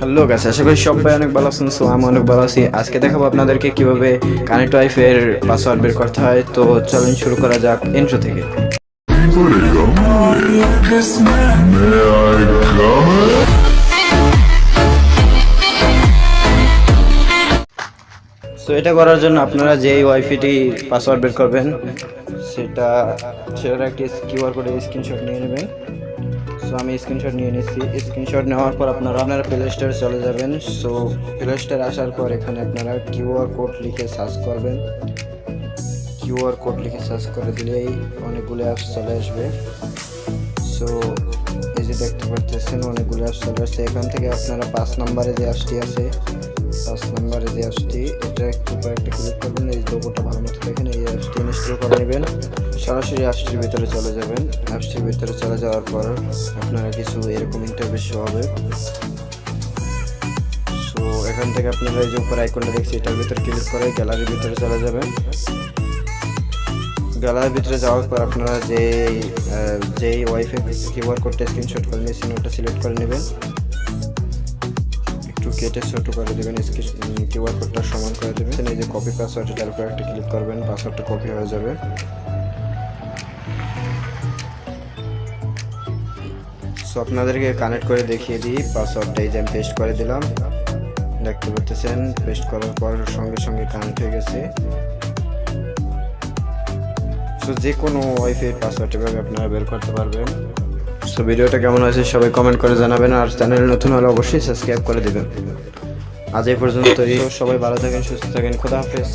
Hello গাছ আশা করি সবাই অনেক ভালো আছেন, সো আমি অনেক ভালো আছি। আজকে দেখাবো আপনাদেরকে কীভাবে কানেক্ট ওয়াইফের পাসওয়ার্ড বের করতে হয়। তো চলুন শুরু করা যাক ইন্ট্রো থেকে। সো এটা করার জন্য আপনারা যেই ওয়াইফাইটি পাসওয়ার্ড বের করবেন, সেটা, সেটার একটি কিউআর কোডে স্ক্রিনশট নিয়ে নেবেন। সো আমি স্ক্রিনশট নিয়ে নিচ্ছি। স্ক্রিনশট নেওয়ার পর আপনারা আপনারা প্লে স্টোরে চলে যাবেন। সো প্লে স্টোরে আসার পর এখানে আপনারা কিউআর কোড লিখে সার্চ করবেন। কিউআর কোড লিখে সার্চ করে দিলেই অনেকগুলো অ্যাপস চলে আসবে। সো এই যে দেখতে পাচ্ছেন, অনেকগুলো অ্যাপস চলে আসছে। এখান থেকে আপনারা পাঁচ নম্বরে যে অ্যাপসটি আছে, পাঁচ নম্বরে যে অ্যাপসটি এটা একটু একটা ক্লিক করবেন। এই লোগোটা ভালো মতো দেখেন, এই অ্যাপসটি ইনস্টল করে নেবেন। সরাসরি অ্যাপসটির ভিতরে চলে যাবেন। অ্যাপসটির ভিতরে চলে যাওয়ার পর আপনারা কিছু এরকম ইন্টারভিউ শো হবে। সো এখান থেকে আপনারা এই যে উপরে আইকনটা দেখছি এটার ভিতরে ক্লিক করে গ্যালারির ভিতরে চলে যাবেন। গ্যালারির ভিতরে যাওয়ার পর আপনারা যে যেই ওয়াইফাই কিউআর কোডটা স্ক্রিনশট করে নিয়েছেন, ওটা সিলেক্ট করে নেবেন। একটু কেটে ছোট করে দেবেন কিউআর কোডটা সমান করে দেবেন। এই যে কপি পাসওয়ার্ড এটার উপর একটা ক্লিক করবেন পাসওয়ার্ডটা কপি হয়ে যাবে। সো আপনাদেরকে কানেক্ট করে দেখিয়ে দিই পাসওয়ার্ডটা এই যে আমি পেস্ট করে দিলাম। দেখতে পাচ্ছেন পেস্ট করার পর সঙ্গে সঙ্গে কানেক্ট হয়ে গেছে। সো যে কোনো ওয়াইফাই পাসওয়ার্ড এভাবে আপনারা বের করতে পারবেন। সো ভিডিওটা কেমন হয়েছে সবাই কমেন্ট করে জানাবেন, আর চ্যানেল নতুন হলে অবশ্যই সাবস্ক্রাইব করে দিবেন। আজ এই পর্যন্তই। সবাই ভালো থাকেন, সুস্থ থাকেন, খোদা হাফেজ।